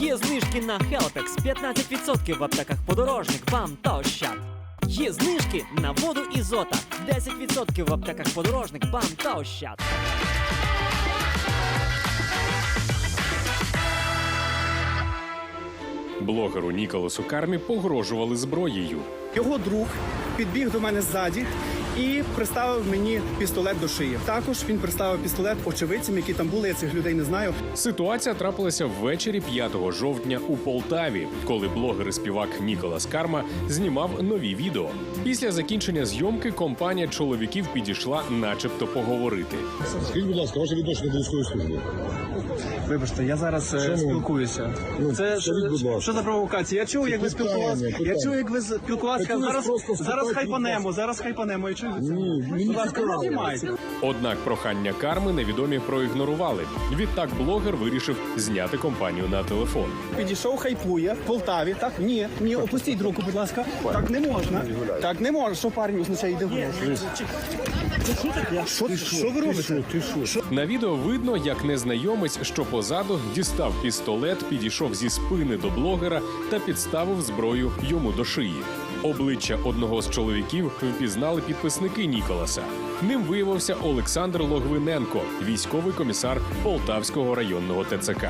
Є знижки на Хелпекс 15% в аптеках подорожник. Вам та ощад. Є знижки на воду Ізота 10% в аптеках подорожник. Вам та ощад. Блогеру Ніколасу Кармі погрожували зброєю. Його друг підбіг до мене ззаді і приставив мені пістолет до шиї. Також він приставив пістолет очевидцям, які там були. Я цих людей не знаю. Ситуація трапилася ввечері 5 жовтня у Полтаві, коли блогер і співак Ніколас Карма знімав нові відео. Після закінчення зйомки компанія чоловіків підійшла, начебто, поговорити. Скажіть, будь ласка, ваше відношення до військової служби. Вибачте, я зараз е, Чому? спілкуюся. Ну, Це скажіть, будь ласка. що за провокація? Я чув, як ви Питання, спілкувалися. Я питання. чув, як ви спілкувалися. Зараз просто зараз хайпанемо. Зараз хайпанемо. Я чую. це. Ні, мені Будь ласка, цікаво. не знімайте. Однак прохання карми невідомі проігнорували. Відтак блогер вирішив зняти компанію на телефон. Підійшов, хайпує в Полтаві. Так ні, ні, опустіть руку, будь ласка. Так не можна. Так не можна. Що парень означає йде гроші? Що, що ви робите? На відео видно, як незнайомець, що позаду дістав пістолет, підійшов зі спини до блогера та підставив зброю йому до шиї. Обличчя одного з чоловіків впізнали підписники Ніколаса. Ним виявився Олександр Логвиненко, військовий комісар Полтавського районного ТЦК.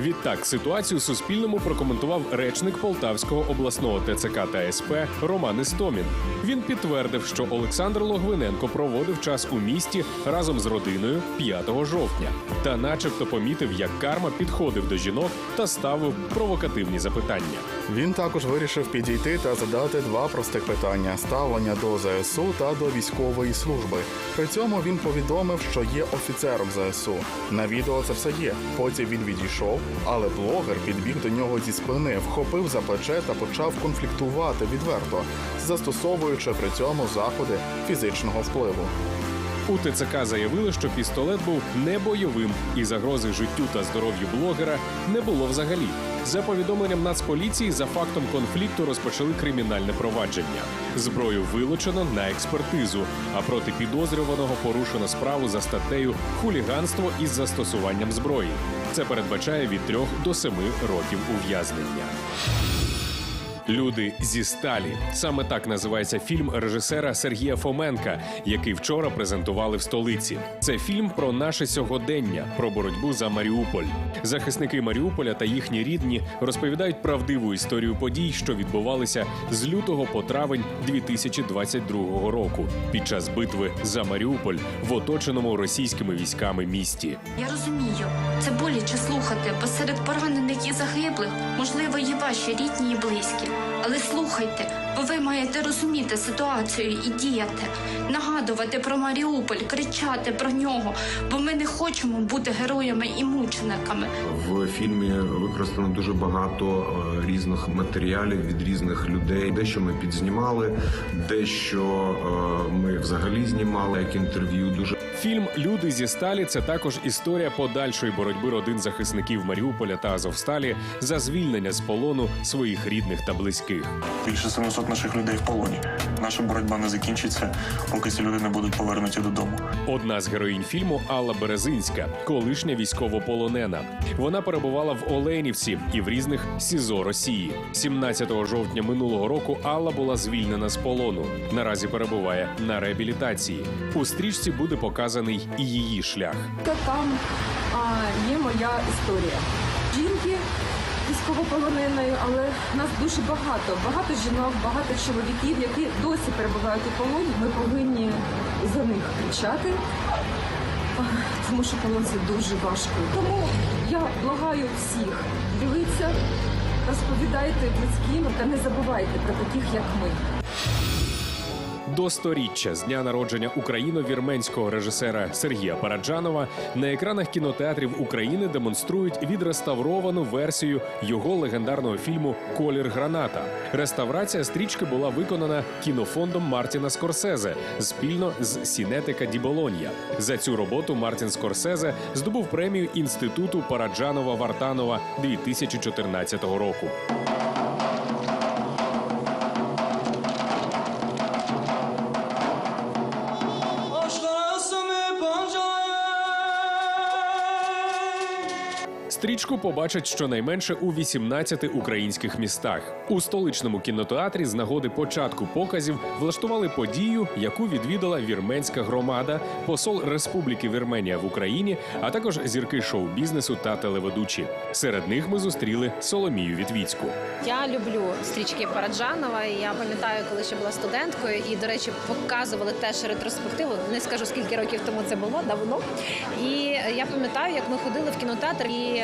Відтак ситуацію Суспільному прокоментував речник Полтавського обласного ТЦК та СП Роман Істомін. Він підтвердив, що Олександр Логвиненко проводив час у місті разом з родиною 5 жовтня, та, начебто, помітив, як карма підходив до жінок та ставив провокативні запитання. Він також вирішив підійти та задати два простих питання: ставлення до ЗСУ та до військової служби. При цьому він повідомив, що є офіцером ЗСУ. На відео це все є. Потім він відійшов, але блогер підбіг до нього зі спини, вхопив за плече та почав конфліктувати відверто, застосовуючи при цьому заходи фізичного впливу. У ТЦК заявили, що пістолет був не бойовим і загрози життю та здоров'ю блогера не було взагалі. За повідомленням Нацполіції, за фактом конфлікту розпочали кримінальне провадження. Зброю вилучено на експертизу, а проти підозрюваного порушено справу за статтею хуліганство із застосуванням зброї. Це передбачає від трьох до семи років ув'язнення. Люди зі сталі саме так називається фільм режисера Сергія Фоменка, який вчора презентували в столиці. Це фільм про наше сьогодення, про боротьбу за Маріуполь. Захисники Маріуполя та їхні рідні розповідають правдиву історію подій, що відбувалися з лютого по травень 2022 року під час битви за Маріуполь в оточеному російськими військами місті. Я розумію, це боляче слухати, бо серед поранених і загиблих, можливо, є ваші рідні і близькі. Але слухайте, бо ви маєте розуміти ситуацію і діяти, нагадувати про Маріуполь, кричати про нього, бо ми не хочемо бути героями і мучениками. В фільмі використано дуже багато е, різних матеріалів від різних людей. Дещо ми підзнімали, дещо е, ми взагалі знімали як інтерв'ю. Дуже Фільм Люди зі сталі це також історія подальшої боротьби родин захисників Маріуполя та Азовсталі за звільнення з полону своїх рідних та близьких. Більше 700 наших людей в полоні. Наша боротьба не закінчиться, поки ці люди не будуть повернуті додому. Одна з героїнь фільму Алла Березинська, колишня військовополонена. Вона перебувала в Оленівці і в різних СІЗО Росії. 17 жовтня минулого року Алла була звільнена з полону. Наразі перебуває на реабілітації. У стрічці буде показаний і її шлях. Та там а, є моя історія. Жінки військовополоненої, але нас дуже багато. Багато жінок, багато чоловіків, які досі перебувають у полоні. Ми повинні за них кричати, тому що полон це дуже важко. Тому я благаю всіх дивіться, розповідайте близьким та не забувайте про таких, як ми. До сторіччя з дня народження україно-вірменського режисера Сергія Параджанова на екранах кінотеатрів України демонструють відреставровану версію його легендарного фільму Колір граната. Реставрація стрічки була виконана кінофондом Мартіна Скорсезе спільно з Сінетика Ді Болонья. За цю роботу Мартін Скорсезе здобув премію інституту Параджанова Вартанова 2014 року. Стрічку побачать щонайменше у 18 українських містах. У столичному кінотеатрі з нагоди початку показів влаштували подію, яку відвідала вірменська громада, посол Республіки Вірменія в Україні, а також зірки шоу-бізнесу та телеведучі. Серед них ми зустріли Соломію Вітвіцьку. Я люблю стрічки Параджанова. Я пам'ятаю, коли ще була студенткою, і, до речі, показували теж ретроспективу. Не скажу скільки років тому це було давно. І я пам'ятаю, як ми ходили в кінотеатр і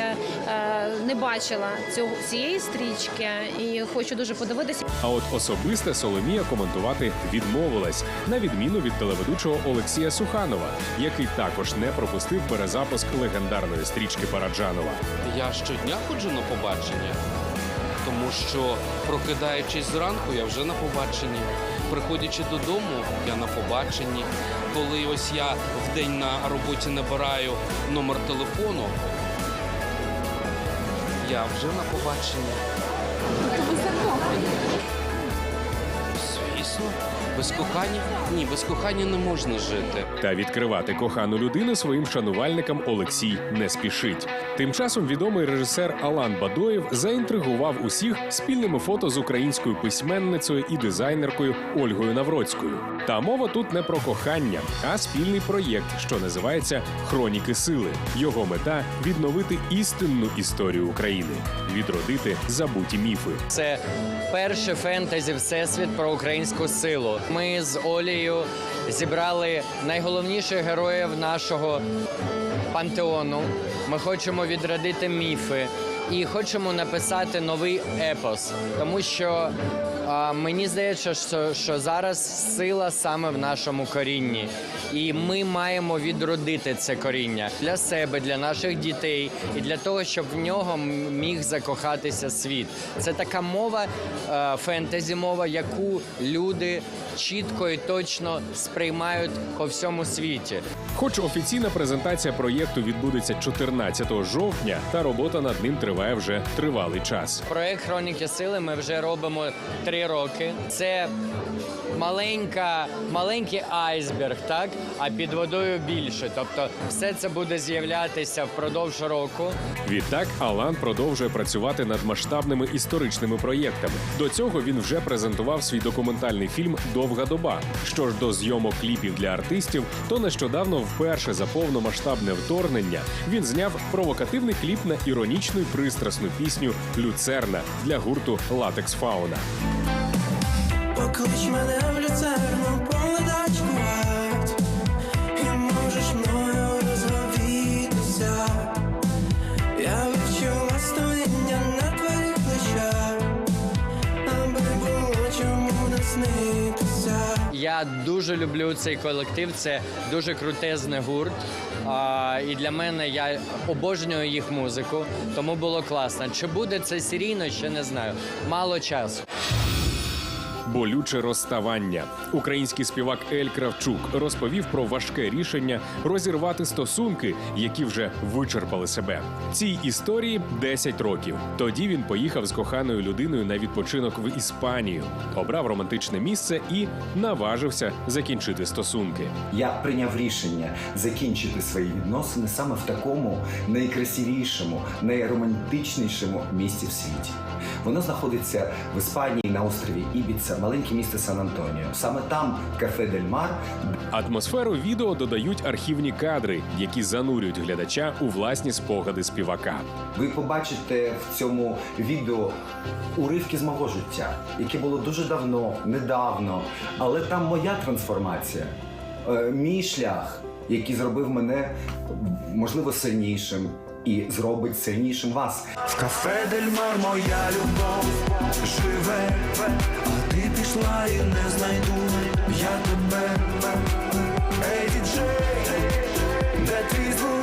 не бачила цього цієї стрічки, і хочу дуже подивитися. А от особисте Соломія коментувати відмовилась, на відміну від телеведучого Олексія Суханова, який також не пропустив перезапуск легендарної стрічки Параджанова. Я щодня ходжу на побачення, тому що прокидаючись зранку, я вже на побаченні. Приходячи додому, я на побаченні. Коли ось я в день на роботі набираю номер телефону, я вже на побаченні. Звісно, без кохання? Ні, без кохання не можна жити. Та відкривати кохану людину своїм шанувальникам Олексій не спішить. Тим часом відомий режисер Алан Бадоєв заінтригував усіх спільними фото з українською письменницею і дизайнеркою Ольгою Навроцькою. Та мова тут не про кохання, а спільний проєкт, що називається Хроніки сили. Його мета відновити істинну історію України, відродити забуті міфи. Це перше фентезі всесвіт про українську силу. Ми з Олією зібрали найголовніших героїв нашого пантеону. Ми хочемо відродити міфи і хочемо написати новий епос, тому що а, мені здається, що, що зараз сила саме в нашому корінні, і ми маємо відродити це коріння для себе, для наших дітей і для того, щоб в нього міг закохатися світ. Це така мова, е, фентезі мова, яку люди чітко і точно сприймають по всьому світі. Хоч офіційна презентація проєкту відбудеться 14 жовтня, та робота над ним триває вже тривалий час. Проект Хроніки сили ми вже робимо три роки. Це маленька, маленький айсберг, так а під водою більше. Тобто, все це буде з'являтися впродовж року. Відтак Алан продовжує працювати над масштабними історичними проєктами. До цього він вже презентував свій документальний фільм Довга доба. Що ж до зйомок кліпів для артистів, то нещодавно вперше за повномасштабне вторгнення він зняв провокативний кліп на іронічну й пристрасну пісню Люцерна для гурту Латекс Фауна. Поклич мене в люцерну, поледачку вать, і можеш мною розговітися. Я відчула стояння на твоїх плечах, аби було чому не снитися. Я дуже люблю цей колектив. Це дуже крутезний гурт. А, і для мене я обожнюю їх музику, тому було класно. Чи буде це серійно, ще не знаю. Мало часу. Болюче розставання. Український співак Ель Кравчук розповів про важке рішення розірвати стосунки, які вже вичерпали себе. Цій історії 10 років. Тоді він поїхав з коханою людиною на відпочинок в Іспанію, обрав романтичне місце і наважився закінчити стосунки. Я прийняв рішення закінчити свої відносини саме в такому найкрасивішому, найромантичнішому місці в світі. Воно знаходиться в Іспанії на острові Ібіца, маленьке місто Сан-Антоніо. Саме там кафе Дель Мар, Атмосферу відео додають архівні кадри, які занурюють глядача у власні спогади співака. Ви побачите в цьому відео уривки з мого життя, яке було дуже давно, недавно, але там моя трансформація, е, мій шлях, який зробив мене можливо сильнішим і зробить сильнішим вас. В кафе Дель Мар моя любов живе, а і не знайду я тебе. Ей, діджей, де твій звук?